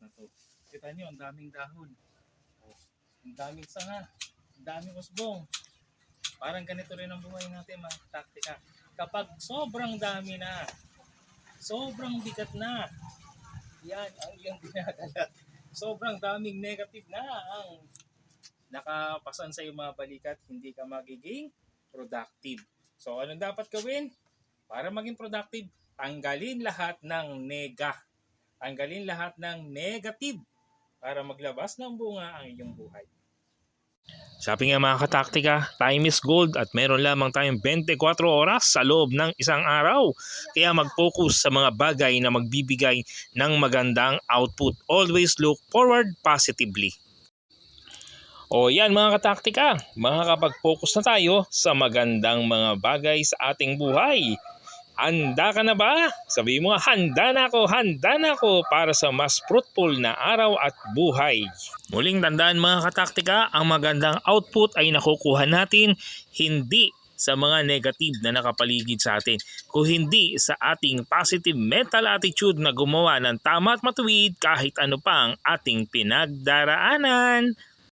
na to. Kita nyo, ang daming dahon. Oh, ang daming sanga. Ang daming usbong. Parang ganito rin ang buhay natin mga taktika. Kapag sobrang dami na, sobrang bigat na, yan ang iyong dinadala. Sobrang daming negative na ang nakapasan sa iyong mga balikat, hindi ka magiging productive. So, anong dapat gawin? Para maging productive, tanggalin lahat ng nega. Tanggalin lahat ng negative para maglabas ng bunga ang iyong buhay. Sabi nga mga kataktika, time is gold at meron lamang tayong 24 oras sa loob ng isang araw. Kaya mag-focus sa mga bagay na magbibigay ng magandang output. Always look forward positively. O yan mga kataktika, makakapag-focus na tayo sa magandang mga bagay sa ating buhay. Handa ka na ba? Sabi mo handa na ako, handa na ako para sa mas fruitful na araw at buhay. Muling tandaan mga kataktika, ang magandang output ay nakukuha natin hindi sa mga negative na nakapaligid sa atin, kung hindi sa ating positive mental attitude na gumawa ng tama at matuwid kahit ano pang ating pinagdaraanan.